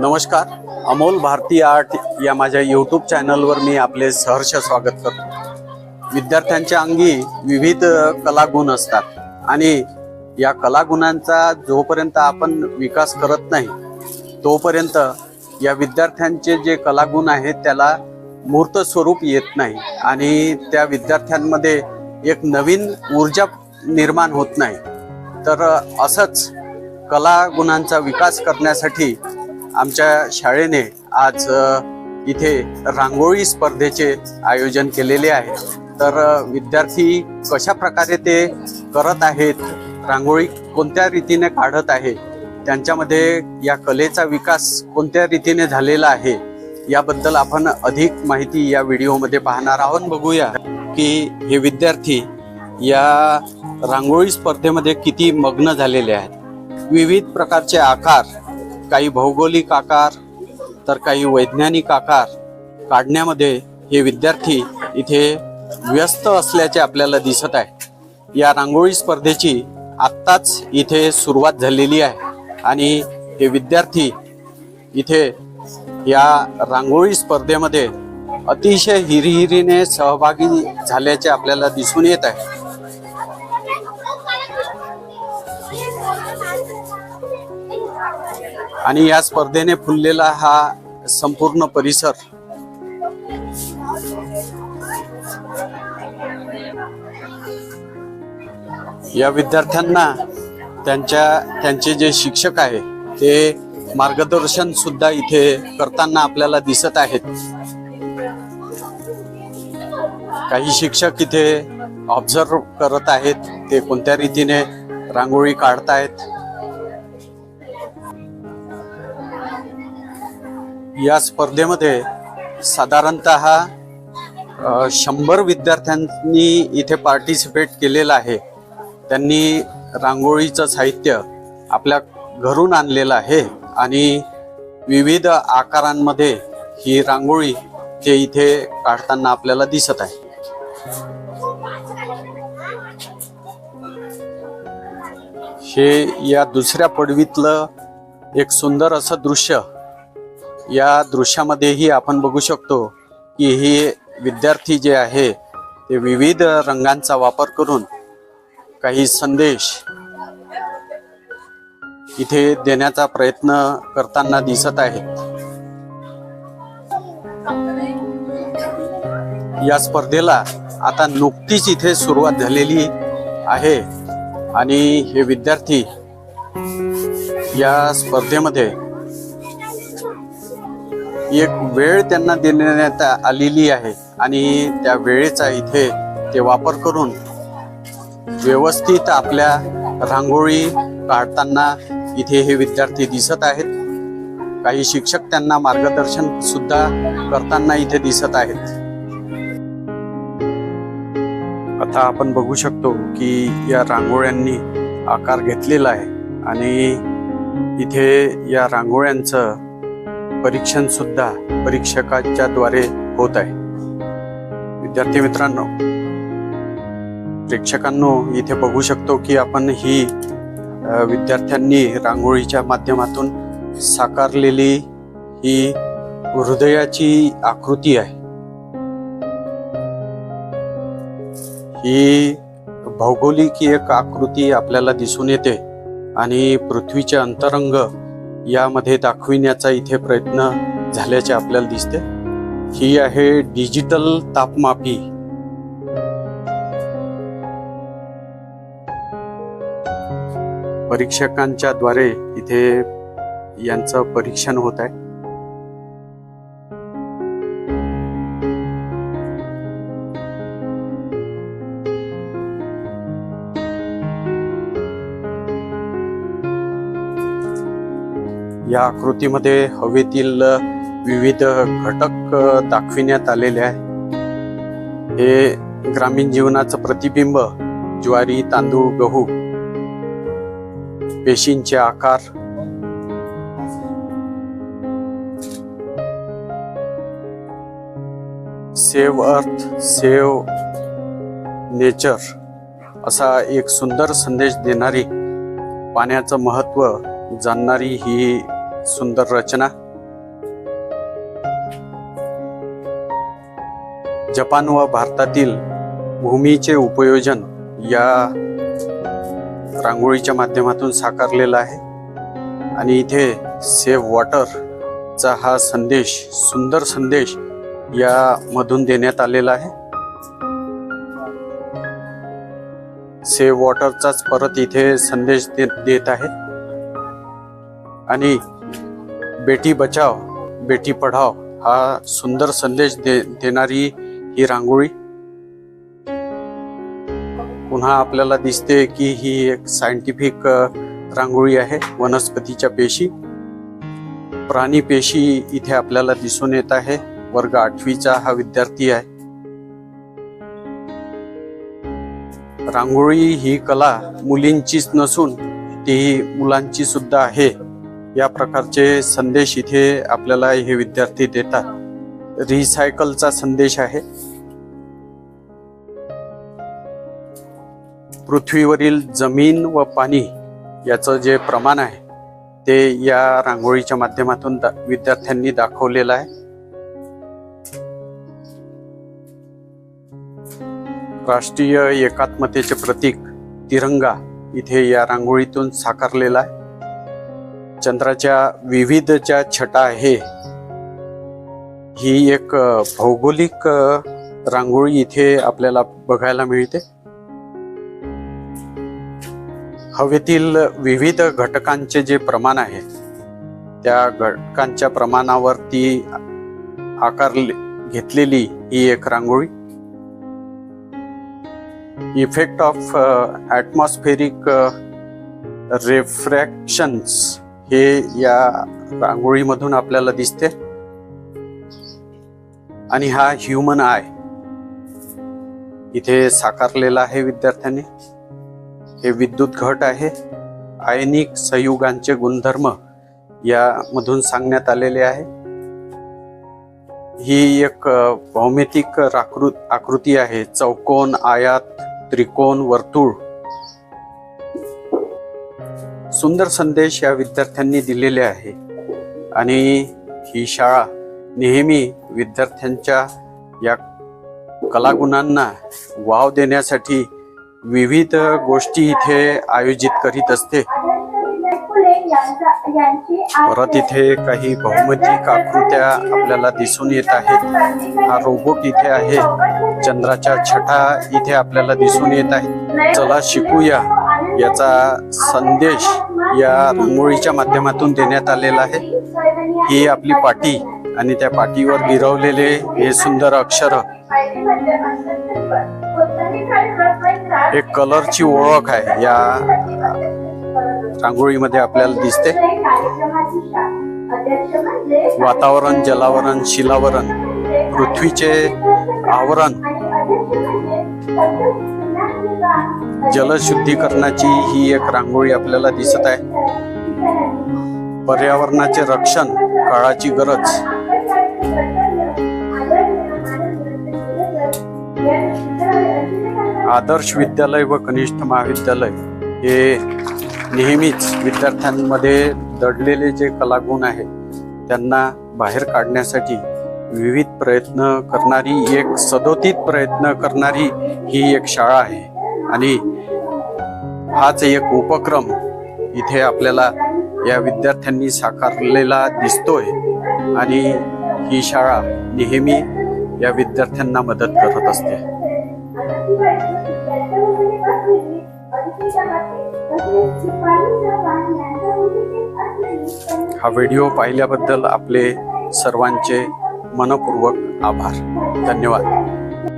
नमस्कार. अमोल भारती आर्ट या माझ्या यूट्यूब चॅनलवर मी आपले सहर्ष स्वागत करतो. विद्यार्थ्यांच्या अंगी विविध कलागुण असतात आणि या कलागुणांचा जोपर्यंत आपण विकास करत नाही तोपर्यंत या विद्यार्थ्यांचे जे कलागुण आहेत त्याला मूर्त स्वरूप येत नाही आणि त्या विद्यार्थ्यांमध्ये एक नवीन ऊर्जा निर्माण होत नाही. तर असंच कलागुणांचा विकास करण्यासाठी आमच्या शाळेने आज इथे रांगोळी स्पर्धेचे आयोजन केलेले आहे. तर विद्यार्थी कशा प्रकारे ते करत आहेत रांगोळी कोणत्या रीतीने काढत आहे त्यांच्यामध्ये या कलेचा विकास कोणत्या रीतीने झालेला आहे याबद्दल आपण अधिक माहिती या व्हिडिओमध्ये पाहणार आहोत. बघूया की हे विद्यार्थी या रांगोळी स्पर्धेमध्ये किती मग्न झालेले आहेत. विविध प्रकारचे आकार काही भौगोलिक आकार तर काही वैज्ञानिक आकार काढण्यामध्ये हे विद्यार्थी इथे व्यस्त असल्याचे आपल्याला दिसत आहे. या रांगोळी स्पर्धेची आत्ताच इथे सुरुवात झालेली आहे आणि हे विद्यार्थी इथे या रांगोळी स्पर्धेमध्ये अतिशय हिरिहिरीने सहभागी झाल्याचे आपल्याला दिसून येत आहे. आणि या स्पर्धेने फुललेला हा संपूर्ण परिसर. या विद्यार्थ्यांना त्यांच्या त्यांचे जे शिक्षक आहे ते मार्गदर्शन सुद्धा इथे करताना आपल्याला दिसत आहेत. काही शिक्षक इथे ऑब्झर्व करत आहेत ते कोणत्या रीतीने रांगोळी काढतायत या स्पर्धेमध्ये साधारणत शंभर विद्यार्थ्यांनी इथे पार्टिसिपेट केलेलं आहे. त्यांनी रांगोळीचं साहित्य आपल्या घरून आणलेलं आहे आणि विविध आकारांमध्ये ही रांगोळी ते इथे काढताना आपल्याला दिसत आहे. हे या दुसऱ्या पडवीतलं एक सुंदर असं दृश्य या दृश्यामध्येही आपण बघू शकतो की हे विद्यार्थी जे आहे ते विविध रंगांचा वापर करून काही संदेश इथे देण्याचा प्रयत्न करताना दिसत आहेत. या स्पर्धेला आता नुकतीच इथे सुरुवात झालेली आहे आणि हे विद्यार्थी या स्पर्धेमध्ये एक वेळ त्यांना देण्यात आलेली आहे आणि त्या वेळेचा इथे ते वापर करून व्यवस्थित आपल्या रांगोळी काढताना इथे हे विद्यार्थी दिसत आहेत. काही शिक्षक त्यांना मार्गदर्शन सुद्धा करताना इथे दिसत आहेत. आता आपण बघू शकतो की या रांगोळ्यांनी आकार घेतलेला आहे आणि इथे या रांगोळ्यांचं परीक्षण सुद्धा परीक्षकाच्या द्वारे होत आहे. विद्यार्थी मित्रांनो प्रेक्षकांनो इथे बघू शकतो की आपण ही विद्यार्थ्यांनी रांगोळीच्या माध्यमातून साकारलेली ही हृदयाची आकृती आहे. ही भौगोलिक एक आकृती आपल्याला दिसून येते आणि पृथ्वीचे अंतरंग यामध्ये दाखविण्याचा इथे प्रयत्न झाल्याचे आपल्याला दिसते. ही आहे डिजिटल तापमापी. परीक्षकांच्या द्वारे इथे यांचं परीक्षण होत आहे. या आकृतीमध्ये हवेतील विविध घटक दाखविण्यात आलेले आहे. हे ग्रामीण जीवनाचं प्रतिबिंब ज्वारी तांदूळ गहू पेशींचे आकार. सेव अर्थ सेव नेचर असा एक सुंदर संदेश देणारी पाण्याचं महत्त्व जाणणारी ही सुंदर रचना. जपान व भारतातील भूमीचे उपयोजन या रांगोळीच्या माध्यमातून साकारलेला आहे. आणि इथे सेव्ह वॉटरचा हा संदेश सुंदर संदेश यामधून देण्यात आलेला आहे. सेव्ह वॉटरचाच परत इथे संदेश देत आहे. आणि बेटी बचाव बेटी पढाव हा सुंदर संदेश दे देणारी ही रांगोळी. पुन्हा आपल्याला दिसते की ही एक सायंटिफिक रांगोळी आहे वनस्पतीच्या पेशी. प्राणी पेशी इथे आपल्याला दिसून येत आहे वर्ग आठवीचा हा विद्यार्थी आहे. रांगोळी ही कला मुलींचीच नसून ती मुलांची सुद्धा आहे. या प्रकारचे संदेश इथे आपल्याला हे विद्यार्थी देतात. रिसायकलचा संदेश आहे. पृथ्वीवरील जमीन व पाणी याचं जे प्रमाण आहे ते या रांगोळीच्या माध्यमातून दा- विद्यार्थ्यांनी दाखवलेलं आहे. राष्ट्रीय एकात्मतेचे प्रतीक तिरंगा इथे या रांगोळीतून साकारलेला आहे. चंद्राच्या विविध ज्या छटा आहे. ही एक भौगोलिक रांगोळी इथे आपल्याला बघायला मिळते. हवेतील विविध घटकांचे जे प्रमाण आहे त्या घटकांच्या प्रमाणावरती आकार घेतलेली ही एक रांगोळी. इफेक्ट ऑफ ॲटमॉस्फेरिक रिफ्रॅक्शन्स हे या रांगोळीमधून आपल्याला दिसते. आणि हा ह्युमन आय इथे साकारलेला आहे विद्यार्थ्यांनी. हे विद्युत घट आहे. आयनिक संयुगांचे गुणधर्म यामधून सांगण्यात आलेले आहे. ही एक भौमितिक आकृ आकृती आहे. चौकोन आयात त्रिकोण वर्तुळ. सुंदर संदेश या विद्यार्थ्यांनी दिलेले आहे. आणि ही शाळा नेहमी विद्यार्थ्यांच्या या कलागुणांना वाव देण्यासाठी विविध गोष्टी इथे आयोजित करीत असते. परत इथे काही बहुमतिक आकृत्या आपल्याला दिसून येत आहेत. हा रोबोट इथे आहे. चंद्राच्या छटा इथे आपल्याला दिसून येत आहे चला शिकूया. याचा संदेश या रांगोळीच्या माध्यमातून देण्यात आलेला आहे. ही आपली पाटी आणि त्या पाटीवर गिरवलेले हे सुंदर अक्षर. एक कलरची ओळख आहे. या रांगोळीमध्ये आपल्याला दिसते. वातावरण जलावरण शिलावरण पृथ्वीचे आवरण. जलशुद्धीकरणाची ही एक रांगोळी आपल्याला दिसत आहे. पर्यावरणाचे रक्षण काळाची गरज. आदर्श विद्यालय व कनिष्ठ महाविद्यालय हे नेहमीच विद्यार्थ्यांमध्ये दडलेले जे कलागुण आहेत त्यांना बाहेर काढण्यासाठी विविध प्रयत्न करणारी एक सदोतीत प्रयत्न करणारी ही एक शाळा आहे. आणि हाच एक उपक्रम इथे आपल्याला या विद्यार्थ्यांनी साकारलेला दिसतोय. आणि ही शाळा नेहमी या विद्यार्थ्यांना मदत करत असते. हा व्हिडिओ पाहिल्याबद्दल आपले सर्वांचे मनपूर्वक आभार. धन्यवाद.